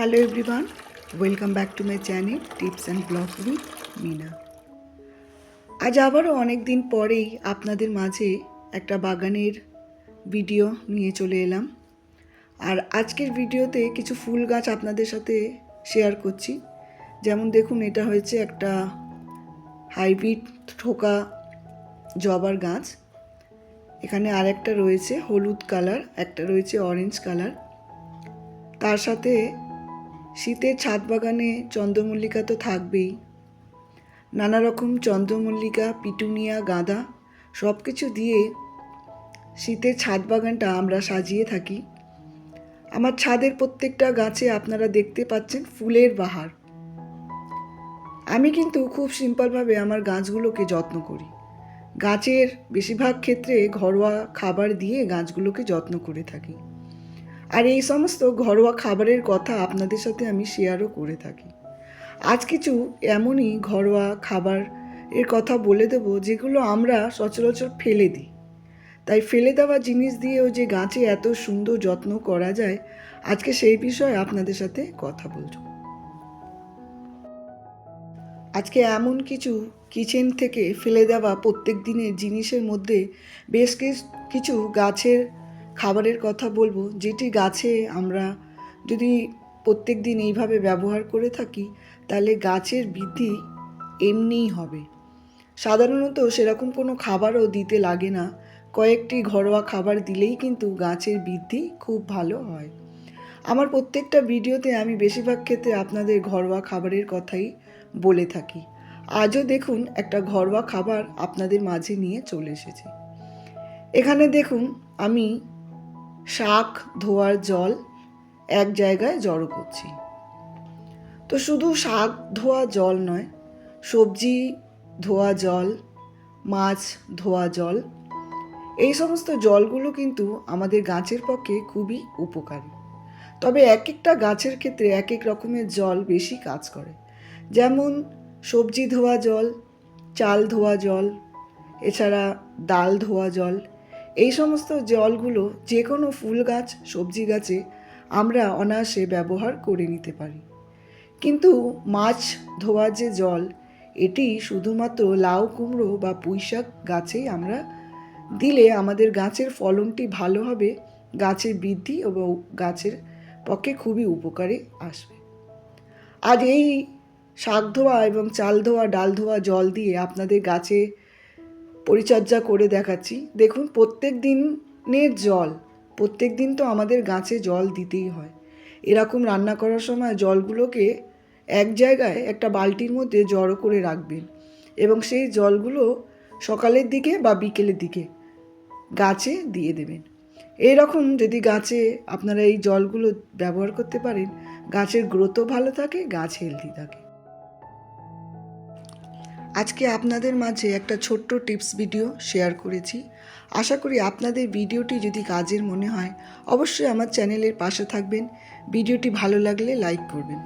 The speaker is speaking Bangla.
Hello everyone welcome back to my channel tips and blog with Mina আজ আবারও অনেক দিন পরেই আপনাদের মাঝে একটা বাগানের ভিডিও নিয়ে চলে এলাম। আর আজকের ভিডিওতে কিছু ফুল গাছ আপনাদের সাথে শেয়ার করছি। যেমন দেখুন, এটা হয়েছে একটা হাইব্রিড ঠোকা জবার গাছ। এখানে আরেকটা রয়েছে হলুদ কালার, একটা রয়েছে অরেঞ্জ কালার। তার সাথে শীতের ছাদ বাগানে চন্দ্রমল্লিকা তো থাকবেই। নানা রকম চন্দ্রমল্লিকা, পিটুনিয়া, গাঁদা সব কিছু দিয়ে শীতের ছাদ বাগানটা আমরা সাজিয়ে থাকি। আমার ছাদের প্রত্যেকটা গাছে আপনারা দেখতে পাচ্ছেন ফুলের বাহার। আমি কিন্তু খুব সিম্পলভাবে আমার গাছগুলোকে যত্ন করি। গাছের বেশিরভাগ ক্ষেত্রে ঘরোয়া খাবার দিয়ে গাছগুলোকে যত্ন করে থাকি। আর এই সমস্ত ঘরোয়া খাবারের কথা আপনাদের সাথে আমি শেয়ারও করে থাকি। আজ কিছু এমনই ঘরোয়া খাবার এর কথা বলে দেব যেগুলো আমরা সচরাচর ফেলে দিই। তাই ফেলে দেওয়া জিনিস দিয়েও যে গাছে এত সুন্দর যত্ন করা যায়, আজকে সেই বিষয়ে আপনাদের সাথে কথা বলব। আজকে এমন কিছু কিচেন থেকে ফেলে দেওয়া প্রত্যেক দিনের জিনিসের মধ্যে বেশ কিছু গাছের খাবারের কথা বলব, যেটি গাছে আমরা যদি প্রত্যেক দিন এইভাবে ব্যবহার করে থাকি, তাহলে গাছের বৃদ্ধি এমনিই হবে। সাধারণত সেরকম কোনো খাবারও দিতে লাগে না। কয়েকটি ঘরোয়া খাবার দিলেই কিন্তু গাছের বৃদ্ধি খুব ভালো হয়। আমার প্রত্যেকটা ভিডিওতে আমি বেশিরভাগ ক্ষেত্রে আপনাদের ঘরোয়া খাবারের কথাই বলে থাকি। আজও দেখুন একটা ঘরোয়া খাবার আপনাদের মাঝে নিয়ে চলে এসেছে। এখানে দেখুন, আমি শাক, ধোয়ার জল এক জায়গায় জড়ো করছি। তো শুধু শাক, ধোয়া, জল নয়, সবজি, ধোয়া জল, মাছ, ধোয়া জল, এই সমস্ত জলগুলো কিন্তু আমাদের গাছের পক্ষে খুবই উপকারী। তবে এক একটা গাছের ক্ষেত্রে এক এক রকমের জল বেশি কাজ করে। যেমন সবজি ধোয়া জল, চাল ধোয়া জল, এছাড়া ডাল ধোয়া জল এই সমস্ত জলগুলো যে কোনো ফুল গাছ, সবজি গাছে আমরা অনায়াসে ব্যবহার করে নিতে পারি। কিন্তু মাছ ধোয়ার যে জল, এটি শুধুমাত্র লাউ কুমড়ো বা পুঁইশাক গাছেই আমরা দিলে আমাদের গাছের ফলনটি ভালো হবে, গাছের বৃদ্ধি এবং গাছের পক্ষে খুবই উপকারে আসবে। আজ এই শাক ধোয়া এবং চাল ধোয়া, ডাল ধোয়া, জল দিয়ে আপনাদের গাছে পরিচর্যা করে দেখাচ্ছি। দেখুন, প্রত্যেক দিনের জল, প্রত্যেক দিন তো আমাদের গাছে জল দিতেই হয়। এরকম রান্না করার সময় জলগুলোকে এক জায়গায় একটা বালতির মধ্যে জড়ো করে রাখবেন এবং সেই জলগুলো সকালের দিকে বা বিকেলের দিকে গাছে দিয়ে দেবেন। এই রকম যদি গাছে আপনারা এই জলগুলো ব্যবহার করতে পারেন, গাছের গ্রোথও ভালো থাকে, গাছ হেলদি থাকে। আজকে আপনাদের মাঝে একটা ছোট্ট টিপস ভিডিও শেয়ার করেছি। আশা করি আপনাদের ভিডিওটি যদি কাজের মনে হয়, অবশ্যই আমার চ্যানেলের পাশে থাকবেন। ভিডিওটি ভালো লাগলে লাইক করবেন।